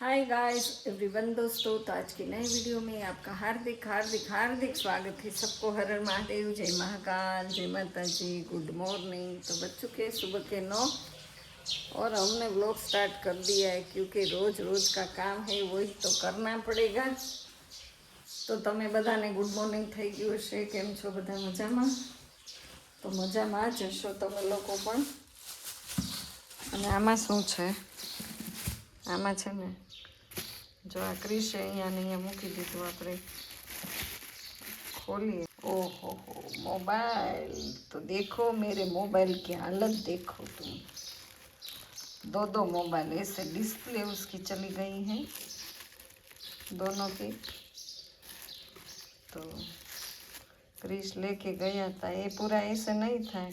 Hi guys everyone दोस्तों तो आज की नई वीडियो में आपका हार्दिक हार्दिक हार्दिक स्वागत है सबको हर हर महादेव जय महाकाल जय माता जी गुड मॉर्निंग तो बच चुके हैं सुबह के नौ और हमने व्लॉग स्टार्ट कर दिया है क्योंकि रोज रोज का काम है वही तो करना पड़ेगा તો તમે બધાને ગુડ મોર્નિંગ થઈ ગયું હશે કેમ છો બધા મજામાં તો મજામાં જ હશો તમે લોકો પણ અને આમાં શું છે આમાં છે ને જો આ ક્રિશે અહીંયા ને અહીંયા મૂકી દીધું આપણે खोलिए ओहो हो मोबाइल तो देखो मेरे मोबाइल की हालत देखो तुम दो दो मोबाइल ऐसे डिस्प्ले उसकी चली गई है दोनों की तो क्रिश लेके गया था ये पूरा ऐसे नहीं था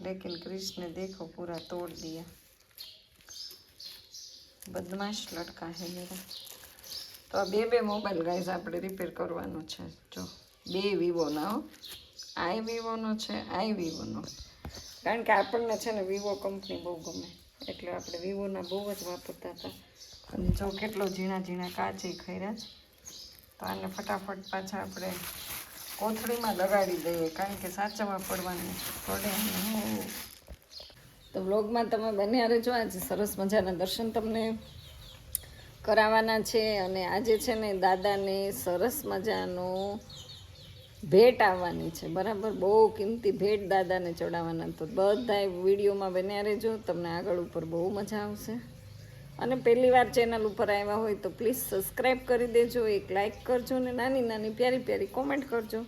लेकिन क्रिश ने देखो पूरा तोड़ दिया બદમાશ લડકા હે મેરા તો આ બે બે મોબાઈલ ગાઈઝ આપણે રિપેર કરવાનો છે. જો, બે વિવોના હો. આઈ વિવોનો છે આઈ વિવોનો. કારણ કે આપણને છે ને વિવો કંપની બહુ ગમે. એટલે આપણે વિવોના બહુ જ વાપરતા હતા. અને જો કેટલો ઝીણા ઝીણા કાચે ખૈરા છે. તો આને ફટાફટ પાછા આપણે કોથળીમાં લગાડી દઈએ. કારણ કે સાચવવા પડવાની પડે હો. તો વ્લોગમાં તમે બન્યા રહેજો. આજે સરસ મજાના દર્શન તમને કરાવવાના છે અને આજે છે ને દાદાને સરસ મજાનો ભેટ આવવાની છે. બરાબર? બહુ કિંમતી ભેટ દાદાને ચડાવવાના. તો બધા વિડીયોમાં બન્યા રહેજો. તમને આગળ ઉપર બહુ મજા આવશે. અને પહેલી વાર ચેનલ ઉપર આવ્યા હોય તો પ્લીઝ સબસ્ક્રાઈબ કરી દેજો. એક લાઇક કરજો ને નાની નાની પ્યારી પ્યારી કોમેન્ટ કરજો.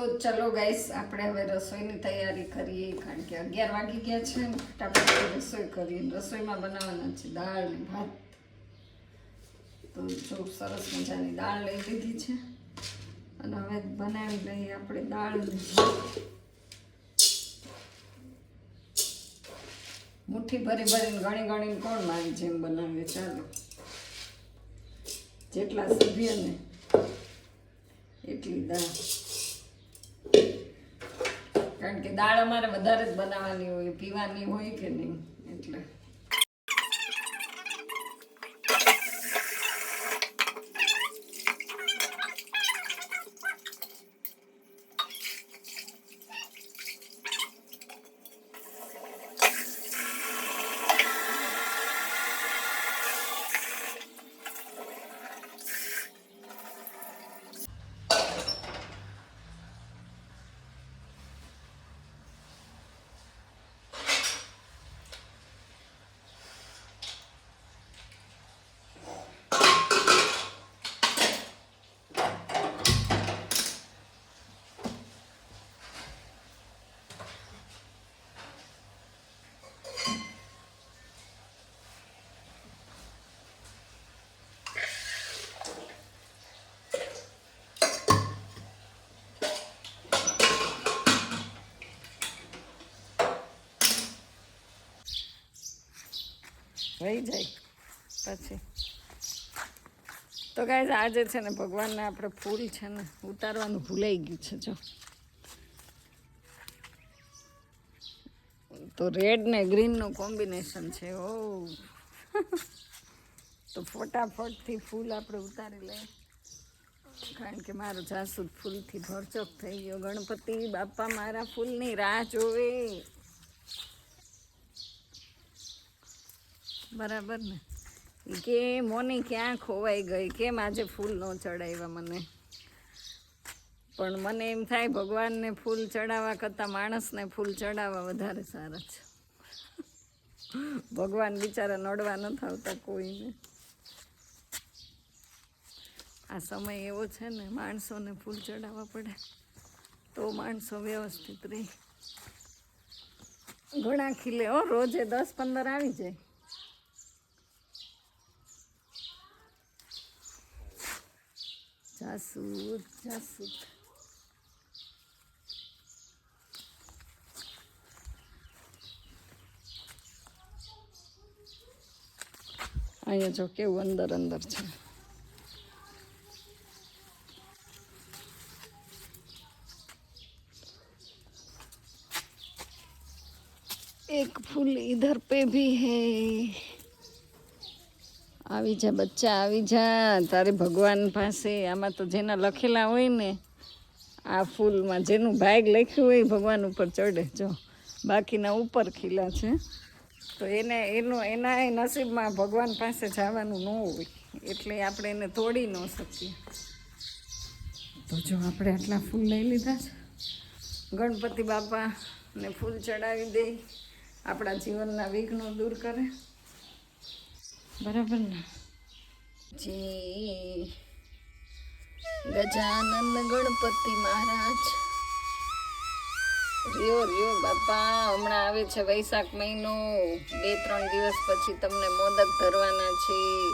તો ચલો ગાઈસ આપણે હવે રસોઈની તૈયારી કરીએ, કારણ કે અગિયાર વાગી ગયા છે ફટાફટ રસોઈ કરીએ. રસોઈમાં બનાવવાના છે દાળ ને ભાત. તો જો સરસ મજાની દાળ લઈ લીધી છે. અને હવે બનાવી લઈએ આપણે દાળ મુઠ્ઠી ભરી ભરીને ગણી ગણીને કોણ મારી જેમ બનાવીએ ચાલો. જેટલા સભ્યને, એટલી દાળ. દાળ અમારે વધારે જ બનાવવાની હોય પીવાની હોય કે નહીં એટલે. રહી જાય. પછી. તો ગાય આજે છે ને ભગવાનને આપણે ફૂલ છે ને ઉતારવાનું ભૂલાઈ ગયું છે, જો. તો રેડ ને ગ્રીનનું કોમ્બિનેશન છે, ઓ. તો ફટાફટથી ફૂલ આપણે ઉતારી લઈએ. કારણ કે મારો જાસૂદ ફૂલથી ભરચોક થઈ ગયો. ગણપતિ બાપા મારા ફૂલની રાહ જોવે. બરાબર ને? કે મોની ક્યાં ખોવાઈ ગઈ? કેમ આજે ફૂલ ન ચડાવ્યા મને? પણ મને એમ થાય ભગવાનને ફૂલ ચડાવવા કરતાં માણસને ફૂલ ચડાવવા વધારે સારા છે. ભગવાન બિચારા નડવા નથી આવતા કોઈને. આ સમય એવો છે ને, માણસોને ફૂલ ચડાવવા પડે. તો માણસો વ્યવસ્થિત રહે. ઘણા ખીલે હો, રોજે દસ પંદર આવી જાય. જાસૂદ જાસૂદ અહીંયા જો કેવું અંદર અંદર છે એક फूल इधर पे भी है આવી જા, બચ્ચા આવી જા. તારે ભગવાન પાસે આમાં તો જેના લખેલા હોય ને, આ ફૂલમાં જેનું ભાગ લખ્યું હોય ભગવાન ઉપર ચડે. જો, બાકીના ઉપર ખીલા છે. તો એને, એનું, એના એ નસીબમાં ભગવાન પાસે જવાનું ન હોય. એટલે આપણે એને તોડી ન શકીએ. તો જો આપણે આટલા ફૂલ લઈ લીધા છે. ગણપતિ બાપાને ફૂલ ચડાવી દે. આપણા જીવનના વિઘ્નો દૂર કરે. બરાબર ને? જી. ગજાનંદ ગણપતિ મહારાજ. રિયો રિયો બાપા. હમણાં આવે છે વૈશાખ મહિનો. બે, ત્રણ દિવસ પછી તમને મોદક ધરવાના છે.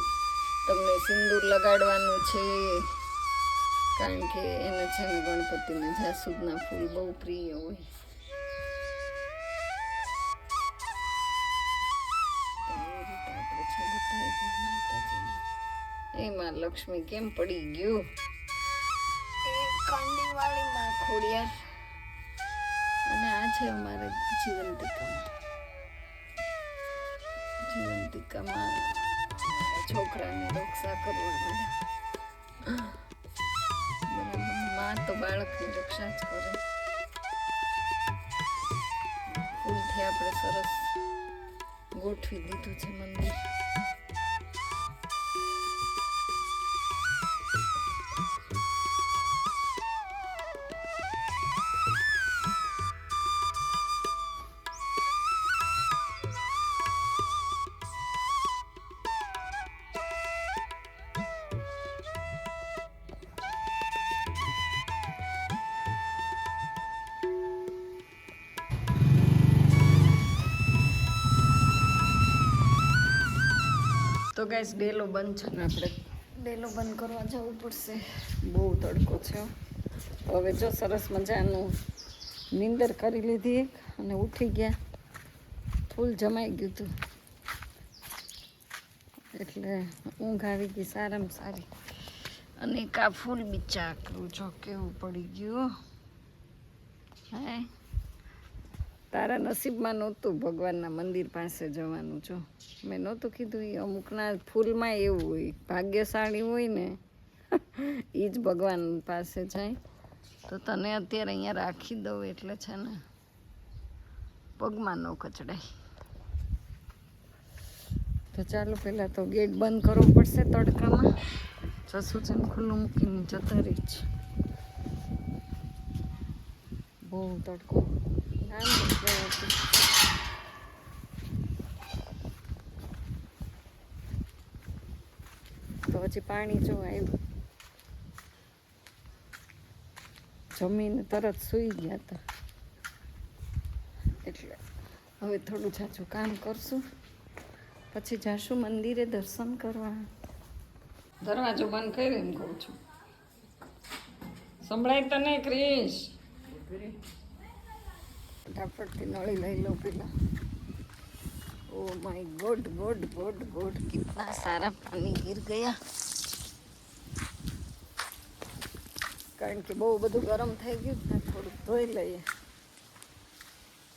તમને સિંદૂર લગાડવાનું છે. કારણ કે એને છે ને ગણપતિને જાસૂદના ફૂલ બહુ પ્રિય હોય. એમાં લક્ષ્મી કેમ પડી ગયું? એ કાંડીવાળી માં. ખોડિયાર. અને આ છે અમારે જીવંતિકામાં. જીવંતિકામાં છોકરાને છોકરાની રક્ષા કરવા બધા. માં તો બાળકની રક્ષા જ કરે. ફૂલથી આપણે સરસ ગોઠવી દીધું છે મંદિર. તો ગાઈસ ડેલો બંધ છે. ને આપણે ડેલો બંધ કરવા જવું પડશે. બહુ તડકો છે. હવે જો સરસ મજાનું નીંદર કરી લીધી એક અને ઉઠી ગયા. ફૂલ જમાઈ ગયું હતું એટલે ઊંઘ આવી ગઈ સારામાં સારી. અને કા ફૂલ બિચા કરું જો કેવું પડી ગયું. હે? તારા નસીબમાં નહોતું ભગવાનના મંદિર પાસે જવાનું, જો. મેં નહોતું કીધું એ અમુકના ફૂલમાં એવું હોય, ભાગ્યશાળી હોય ને એ જ ભગવાન પાસે જાય. તો તને અત્યારે અહીંયા રાખી દઉં એટલે છે ને, પગમાં ન કચડાય. તો ચાલો પહેલાં તો ગેટ બંધ કરવો પડશે તડકામાં. જસુચન ખુલ્લું મૂકીને જતા રહી છે. બહુ તડકો. તો હજી પાણી જો આવ્યું. જમીને તરત સૂઈ ગયા હતા. એટલે હવે થોડું જાજુ કામ કરશું. પછી જાશું મંદિરે દર્શન કરવા. દરવાજો બંધ કરી એમ કહું છું. સંભળાય તને ક્રિશ. ફટાફટથી નળી લઈ લો પહેલાં. ઓ my god god god god, કેટલા સારા પાણી ગીર ગયા. કારણ કે બહુ બધું ગરમ થઈ ગયું થોડુંક ધોઈ લઈએ.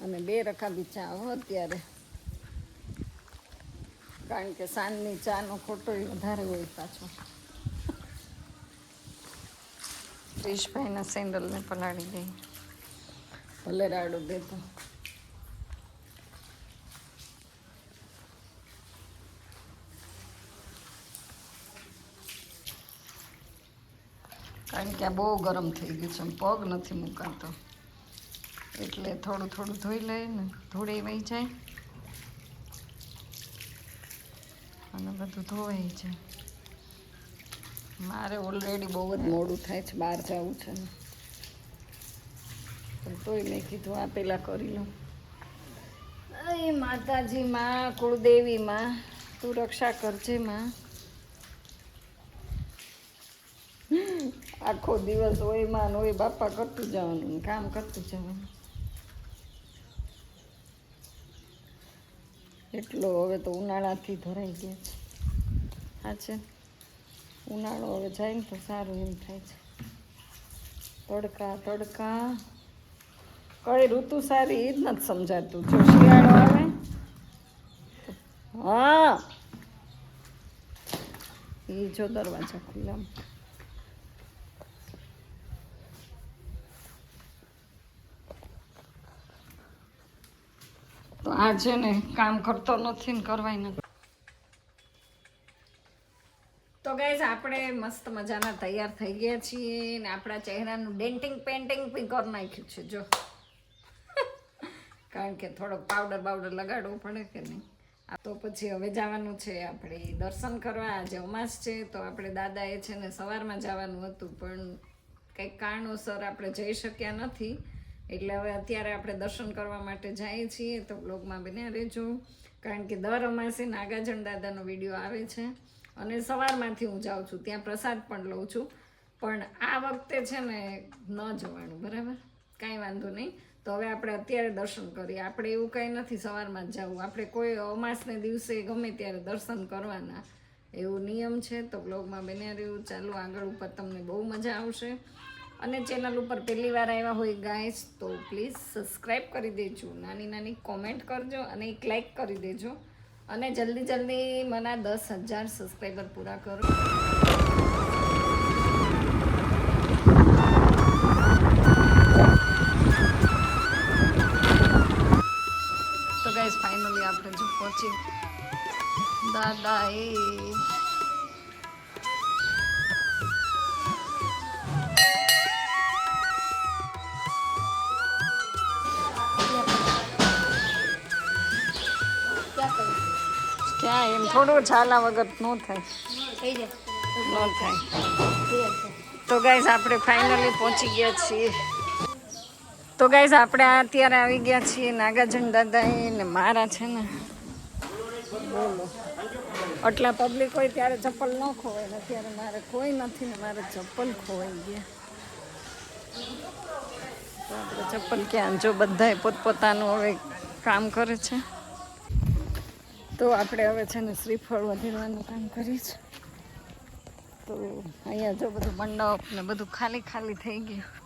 અને બે રખા બી ચા હો અત્યારે. કારણ કે સાંજની ચા નો ખોટો વધારે હોય પાછો. ક્રિશભાઈના સેન્ડલને પલાળી દઈએ ભલે રાડો દેતો કારણ કે આ બહુ ગરમ થઈ ગયું છે પગ નથી મુકાતો. એટલે થોડું થોડું ધોઈ લઈએ ને, ધોળે વહી જાય. અને બધું ધોવાઈ જાય. મારે ઓલરેડી બહુ જ મોડું થાય છે, બહાર જવું છે ને. પણ તોય મેં કીધું, આ પહેલાં કરી લઉં અય માતાજી માં, કુળદેવી માં, તું રક્ષા કરજે માં. આખો દિવસ હોયમાં હોય, બાપા કરતું જવાનું કામ કરતું જવાનું. એટલો હવે તો ઉનાળાથી ધરાઈ ગયા છે. હા છે. ઉનાળો હવે જાય ને તો સારું એમ થાય છે. તડકા તડકા. કઈ ઋતુ સારી એ જ નથી સમજાતું. જો શિયાળો આવે, હા. એ જો દરવાજા ખુલ્લા. તો આ છે ને કામ કરતો નથી ને કરવાય નથી. તો ગાઈઝ આપણે મસ્ત મજાના તૈયાર થઈ ગયા છીએ ને આપણા ચહેરાનું ડેન્ટિંગ પેન્ટિંગ બી કરી નાખ્યું છે, જો. કારણ કે થોડોક પાવડર બાવડર લગાડવો પડે કે નહીં? તો પછી હવે જવાનું છે, આપણે દર્શન કરવા. આજે અમાસ છે, તો આપણે દાદાએ છે ને સવારમાં જવાનું હતું, પણ કંઈક કારણોસર આપણે જઈ શક્યા નથી. એટલે હવે અત્યારે આપણે દર્શન કરવા માટે જઈએ છીએ, તો બ્લોગમાં બન્યા રહેજો. કારણ કે દર અમાસે નાગાજણ દાદાનો વીડિયો આવે છે, અને સવારમાંથી હું જાઉં છું, ત્યાં પ્રસાદ પણ લઉં છું. પણ આ વખતે છે ને ન જવાનું, બરાબર? કાંઈ વાંધો નહીં. તો હવે આપણે અત્યારે દર્શન કરીએ. આપણે એવું કંઈ નથી સવારમાં જ જવું. આપણે કોઈ અમાસને દિવસે ગમે ત્યારે દર્શન કરવાના. એવો નિયમ છે. તો બ્લોગમાં બન્યા રહ્યું. ચાલુ આગળ ઉપર તમને બહુ મજા આવશે. અને ચેનલ ઉપર પહેલી વાર આવ્યા હોય ગાઈસ તો પ્લીઝ સબસ્ક્રાઈબ કરી દેજો. નાની નાની કોમેન્ટ કરજો અને એક લાઇક કરી દેજો. અને જલ્દી જલ્દી મને દસ હજાર સબસ્ક્રાઈબર પૂરા કરો. ફાઇનલી આપણે જો પહોંચી. દાદા એ ક્યાં એમ થોડું ચાલા વગર ન થાય. ન થાય. તો ગાઈઝ આપણે ફાઇનલી પહોંચી ગયા છીએ. તો ગાઈઝ આપણે અત્યારે આવી ગયા છીએ નાગાર્જુન દાદા ને મારા છે ને. આટલા પબ્લિક હોય ત્યારે ચપ્પલ ન ખોવાય ને અત્યારે મારે કોઈ નથી ને મારે ચપ્પલ ખોવાઈ ગયા. તો આપણે ચપ્પલ ક્યાં? જો બધા પોતપોતાનું હવે કામ કરે છે. તો આપણે હવે છે ને શ્રીફળ વધેરવાનું કામ કરીએ છીએ. તો અહીંયા જો બધું મંડપ ને બધું ખાલી ખાલી થઈ ગયું.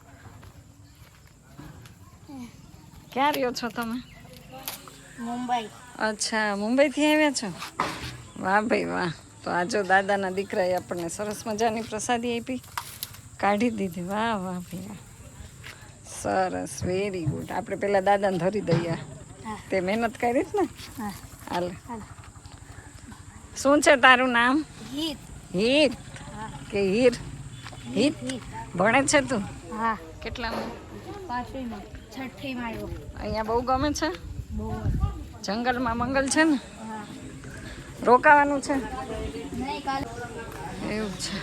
ક્યાં રહ્યો છો તમે? મુંબઈ. અચ્છા મુંબઈથી આવ્યા છો? વાહ ભાઈ વાહ. તો આજો દાદાના દીકરાએ આપણને સરસ મજાની પ્રસાદી આપી. કાઢી દીધી. વાહ વાહ ભાઈ વાહ. સરસ વેરી ગુડ આપણે પહેલાં દાદાને ધરી દઈએ. તે મહેનત કરી જ ને? હાલ. શું છે તારું નામ? હિત હીર? કે હીર? હિત ભણે છે તું? હા. કેટલામાં? પાંચમીમાં છઠ્ઠીમાં આવ્યો. અહીંયા બહુ ગમે છે? જંગલમાં મંગલ છે ને? રોકાવાનું છે? એવું છે.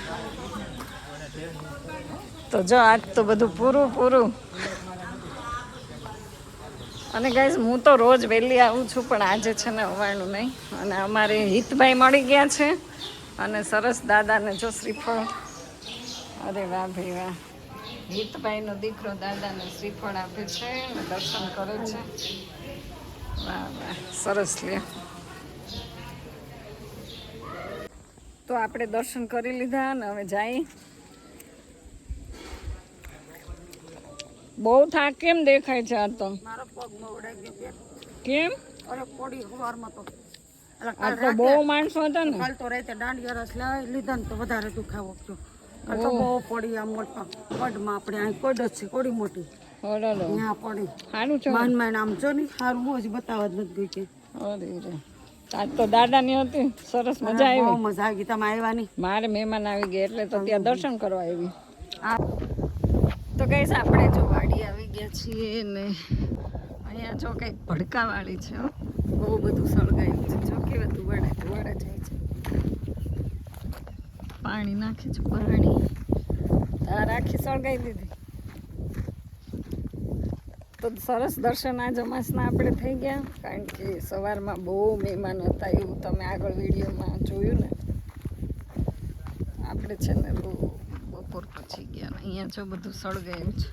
તો જો આજ તો બધું પૂરું પૂરું. અને ગાઈઝ હું તો રોજ વહેલી આવું છું પણ આજે છે ને અવાણું નહીં. અને અમારે હિતભાઈ મળી ગયા છે. અને સરસ દાદાને જો શ્રીફળ. અરે વાહ ભાઈ વાહ. હિતભાઈનો દીકરો દાદાને શ્રીફળ આપે છે દર્શન કરે છે. વાહ વાહ સરસ લે તો આપણે દર્શન કરી લીધા ને હવે જઈએ બહુ થાક કેમ દેખાય છે આ તો? કેમ? અરે પોડી સવારમાં તો. આ તો બહુ માણસો હતા ને. કાલ તો રાતે દાંડિયા રસ લાવી લીધા ને તો વધારે દુખાવો થયો. કાલ તો બહુ પડી આ મોટા પડમાં આપણે અહીં કોડ જ છે કોડી મોટી. ત્યાં પડી. સારું છે માન માન આમ જો ને સારું બહુ જ બતાવવા જ નથી ગઈ કે. આજ તો દાદાની હતી સરસ મજા બહુ મજા આવી. તમે આવ્યા નહીં? મારે મહેમાન આવી ગયા એટલે તો ત્યાં દર્શન કરવા આવી. તો કઈશ આપણે જો વાડી આવી ગયા છીએ ને અહીંયા જો કંઈક ભડકાવાળી છે. બહુ બધું સળગાયું છે. જો કેવા વડે વડે જાય છે. પાણી નાખે છે, પાણી. તાર આખી સળગાવી દીધી. તો સરસ દર્શન આ જમાસના આપણે થઈ ગયા, કારણ કે સવારમાં બહુ મહેમાન હતા એવું તમે આગળ વિડીયોમાં જોયું ને. આપણે છે ને બહુ બપોર પછી ગયા અહીંયા જો બધું સળગાયું છે.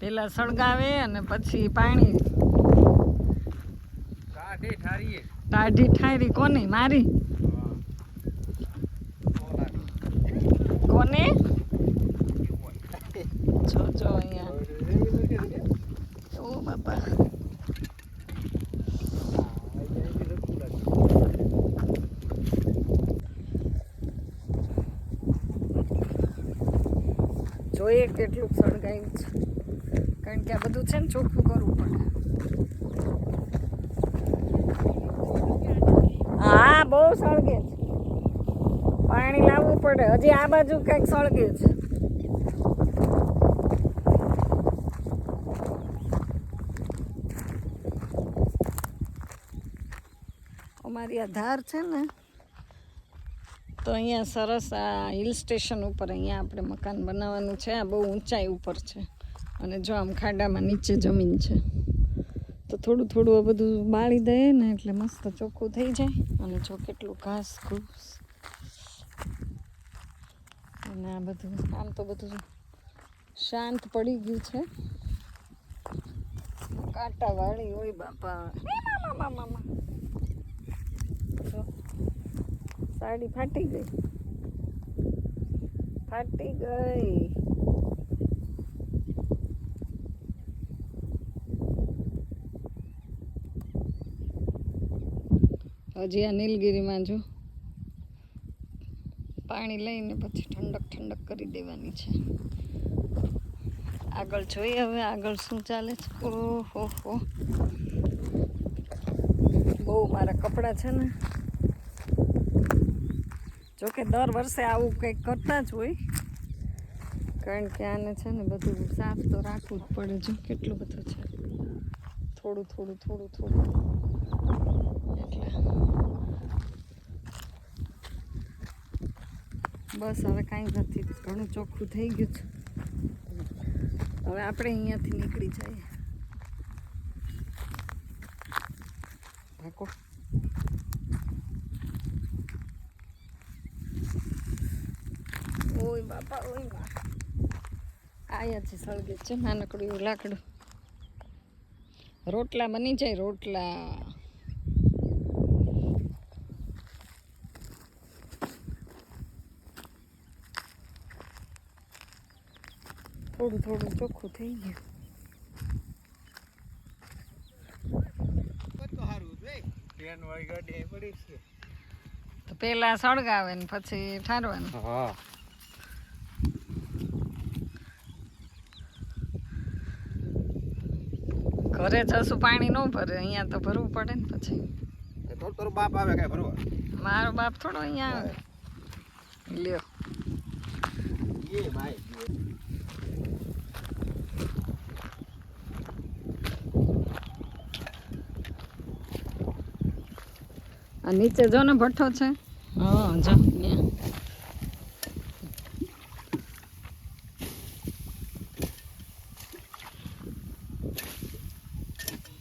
પેલા સળગાવે અને પછી પાણી કાઢે ટાઢી ઠારી કોની? મારી? કોને? જો જો અહીંયા. ઓ બાપા. જોઈએ કેટલું સળગાયું છે. કારણ કે આ બધું છે ને ચોખ્ખું કરવું પડે હા બહુ સળગે છે. પાણી લાવવું પડે. હજી આ બાજુ કંઈક સળગે છે. અમારી આ ધાર છે ને, તો અહીંયા સરસ આ હિલ સ્ટેશન ઉપર અહીંયા આપણે મકાન બનાવવાનું છે. આ બહુ ઊંચાઈ ઉપર છે. અને જો આમ ખાડામાં નીચે જમીન છે. તો થોડું થોડું આ બધું બાળી દઈએ ને એટલે મસ્ત ચોખ્ખું થઈ જાય. અને જો કેટલું ઘાસ ઘૂસ. અને આ બધું, આમ તો બધું શાંત પડી ગયું છે. કાંટા વાળી હોય બાપા. સાડી ફાટી ગઈ. ફાટી ગઈ. હજી આ નીલગીરીમાં જો પાણી લઈને પછી ઠંડક ઠંડક કરી દેવાની છે. આગળ જોઈએ હવે આગળ શું ચાલે છે. ઓહો હો. બહુ મારા કપડાં છે ને. જોકે દર વર્ષે આવું કંઈક કરતા જ હોય. કારણ કે આને છે ને બધું સાફ તો રાખવું જ પડે. જો કેટલું બધું છે. થોડું થોડું થોડું થોડું. બસ, હવે કાંઈ નથી. ઘણું ચોખ્ખું થઈ ગયું છે. હવે આપણે અહીંયાથી નીકળી જઈએ. ભાકો ઓય બાપા, ઓય બા. આયા છે સળગે છે નાનકડું લાકડું. રોટલા બની જાય, રોટલા. થોડું થોડું ચોખ્ખું થઈ ગયું તો સારું છે ટ્રેન વાળી ગાડી અહીં પડી છે. તો પેલા સળગાવે ને પછી ઠારવાનું. હા. ઘરે જશું પાણી ન ભરે અહીંયા તો ભરવું પડે ને પછી. થોડું બાપ આવે કઈ ભરવા? મારો બાપ થોડો અહીંયા આવે. લ્યો. એ ભાઈ નીચે જો ને ભઠ્ઠો છે. હા, જો.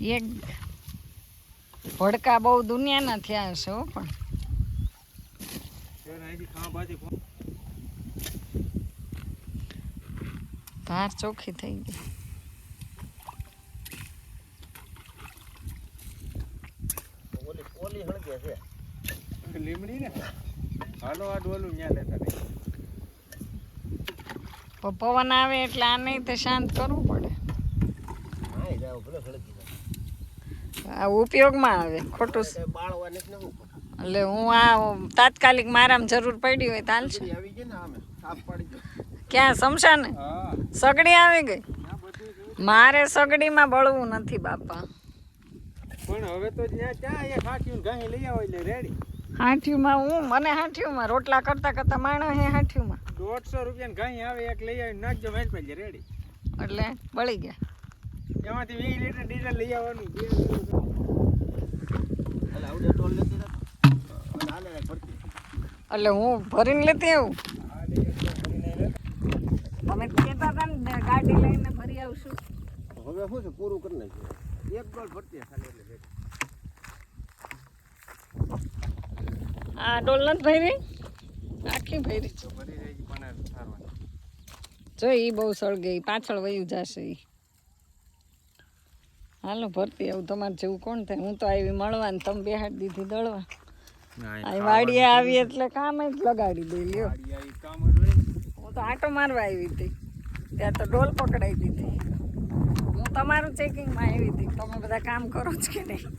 એક ભડકા બહુ દુનિયાના થયા હશે હો પણ. ધાર ચોખ્ખી થઈ ગઈ. ઓલી હળગે છે. લીમડી ને? હાલો આ ડોલું ન્યા લેતા નહીં પવન આવે એટલે આ નહીં તે શાંત કરવું પડે. હા જાવ ભલે હળગી આ ઉપયોગમાં આવે ખોટું એટલે હું આ તાત્કાલિક મારામાં જરૂર પડી હોય તાલ છે. આવી ગઈ ને આમે સાફ પડી ગયો. ક્યાં સમશાને સગડી આવી ગઈ. મારે સગડીમાં બળવું નથી બાપા. હવે તો જ્યાં ત્યાં એ હાંઠિયું ને લઈ આવો એટલે રેડી હાંઠિયુંમાં હું? મને હાંઠિયુંમાં રોટલા કરતા કરતા માણા હે હાંઠિયુંમાં. દોઢસો રૂપિયા ઘાઈ આવે એક લઈ આવી નાખજો મેચ પછી રેડી એટલે બળી ગયા. એમાંથી વીસ લીટર ડીઝલ લઈ આવવાનું. એટલે હું ભરીને લેતી આવું? અમે કહેતા હતા ને ગાડી લઈને ભરી આવશું હવે શું છે? પૂરું કરી નાખ્યું એક ડોલ ભરતી ખાલી એટલે રેડી આ ડોલ નથી ભરી આખી ભરી જો એ બહુ સળગે પાછળ વયું જશે એ હાલો ભરતી આવું તમારે જેવું કોણ થાય? હું તો આવી મળવા ને તમે બેહાડી દીધી દળવા. અહીં વાડીએ આવી એટલે કામ જ લગાડી દઈ લ્યો. હું તો આટો મારવા આવી હતી. ત્યાં તો ડોલ પકડાઈ દીધી. હું તમારું ચેકિંગમાં આવી હતી. તમે બધા કામ કરો જ કે નહીં?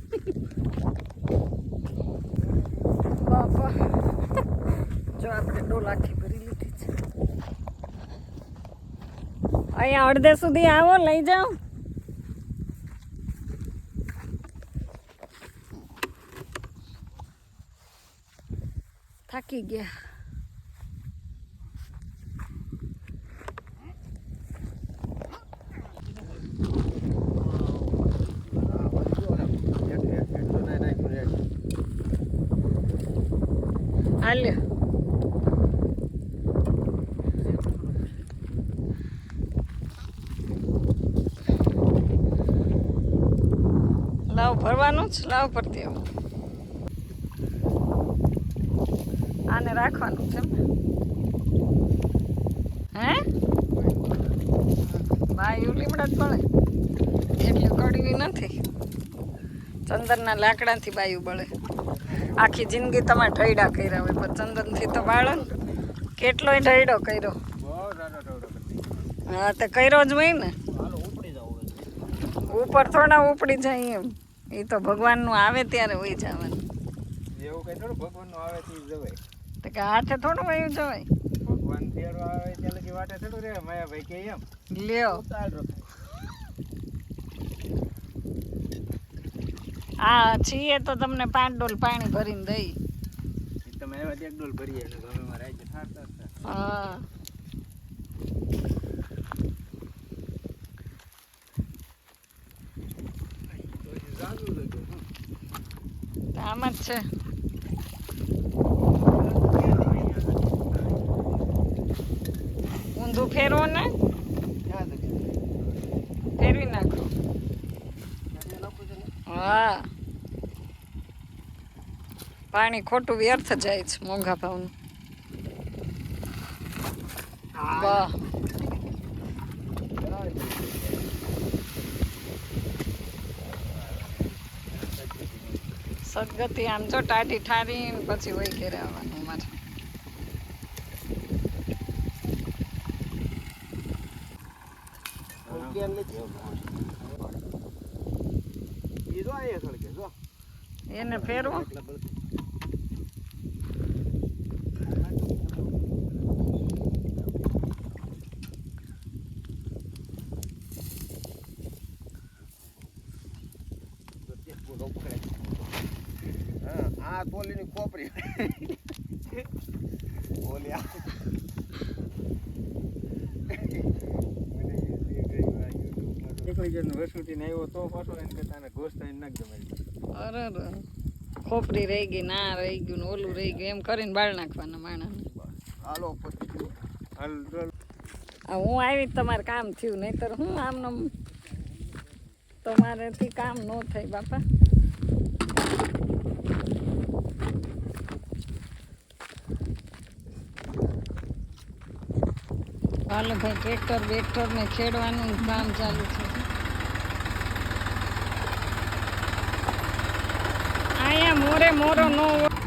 બાપા. જો આપણે ડોલ આખી ભરી લીધી છે. અહીંયા અડધે સુધી આવો, લઈ જાઓ. થાકી ગયા. હાલ્યો લાવ ભરવાનું જ લાવ ભરતી આવું આને રાખવાનું છે? હે બાયું લીમડા જ બળે એટલી કડવી નથી ચંદનના લાકડાથી બાયું બળે આખી જિંદગી તમારે ઢૈડા કર્યા હોય પણ ચંદનથી તો બાળો ને કેટલોય ઢૈડો કર્યો. હા તો કર્યો જ હોય ને. ઉપર થોડા ઉપડી જાય એમ. એ તો ભગવાનનું આવે ત્યારે હોય જવાનું. એવું કઈ થોડું ભગવાનનું આવે તે જવાય. તો કે હાથે થોડું વયું જવાય. ભગવાન તેરો આવે ત્યારે કે વાટે થોડું રે માયાભાઈ કે એમ. લ્યો. ચાલ આ છીએ તો તમને પાંચ ડોલ પાણી ભરીને દઈ. તમે આવ્યા એક ડોલ ભરીએ એટલે ગમે માં રાખી થાતા હતા. હા. આમ જ છે. ઊંધું ફેરવો ને ક્યાં જગ્યાએ? ફેરવી નાખો ક્યાં નાખું છે ને? હા પાણી ખોટું વ્યર્થ જાય છે મોંઘા ભાવનું. વાહ. સદગતિ આમ જો ટાઢી ઠારી ને પછી હોય ઘેરે આવવાનું મારે. એને ફેરવો એટલા બળથી. તો તે ફૂલો પકડે. હા, આ કોલીની ખોપરી ઓલી આ. નીકળી ને આવ્યો તો પાછો એને કે તને ઘોષ થઈને નાખ મારી અરે. ખોપરી રહી ગઈ ના રહી ગયું ઓલું રહી ગયું એમ કરીને બાળ નાખવાના માણસ હાલ હું આવી તમારે કામ થયું નહીતર હું આમનો તમારેથી કામ ન થાય બાપા. હાલો ભાઈ ટ્રેક્ટર બેક્ટર ને ખેડવાનું કામ ચાલુ છે. અહીંયા મોરે મોરો ન હોય